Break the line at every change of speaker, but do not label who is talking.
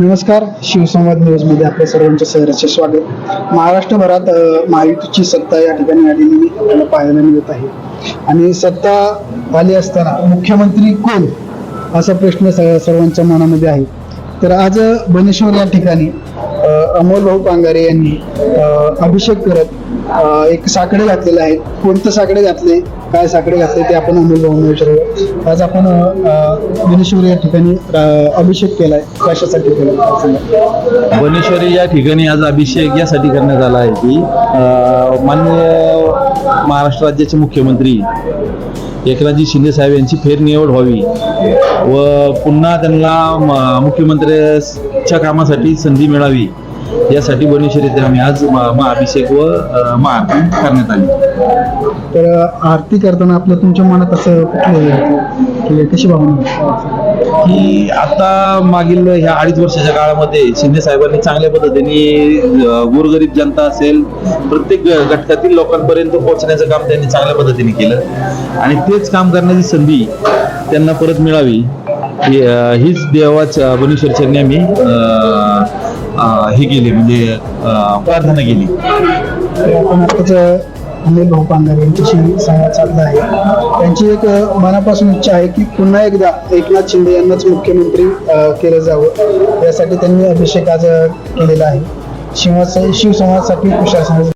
नमस्कार शिवसंवाद न्यूजमध्ये आपल्या सर्वांचे सहर्ष स्वागत. महाराष्ट्रभरात महायुतीची सत्ता या ठिकाणी आलेली आपल्याला पाहायला मिळत आहे. आणि सत्ता आली असताना मुख्यमंत्री कोण? असा प्रश्न स- सर्वांच्या मनामध्ये आहे. तर आज बनेश्वर या ठिकाणी अमोल भाऊ पांगारे यांनी अभिषेक करत एक साकडे घातलेले आहेत कोणतं साकडे घातले काय साकडे घातले ते आपण अमोल भाऊंना विचारू आज आपण वनेश्वरी या ठिकाणी अभिषेक केलाय. कशासाठी केला
बनेश्वरी या ठिकाणी आज अभिषेक यासाठी करण्यात आला आहे की माननीय महाराष्ट्र राज्याचे मुख्यमंत्री एकनाथजी शिंदे साहेब यांची फेरनिवड व्हावी व पुन्हा त्यांना म- मुख्यमंत्र्याच्या कामासाठी संधी मिळावी यासाठी बनेश्वरी येथे आम्ही आज म- महाअभिषेक व महाआरती करण्यात आली.
तर आरती करताना आपलं तुमच्या मनात असं कुठलं की कशी भावना
की आता मागील ह्या अडीच वर्षाच्या काळामध्ये शिंदे साहेबांनी चांगल्या पद्धतीने गोरगरीब जनता असेल प्रत्येक घटकातील लोकांपर्यंत पोहोचण्याचं काम त्यांनी चांगल्या पद्धतीने केलं. आणि तेच काम करण्याची संधी त्यांना परत मिळावी हीच देवाच्या बनेश्वर आम्ही हे केली म्हणजे प्रार्थना केली.
अनिल भाऊ पांगारे यांच्याशी संवाद साधला आहे. त्यांची एक मनापासून इच्छा आहे की पुन्हा एकदा एकनाथ शिंदे यांनाच मुख्यमंत्री केलं जावं. यासाठी त्यांनी अभिषेक आज केलेला आहे. शिवसंवाद शिवसंवादसाठी प्रशासन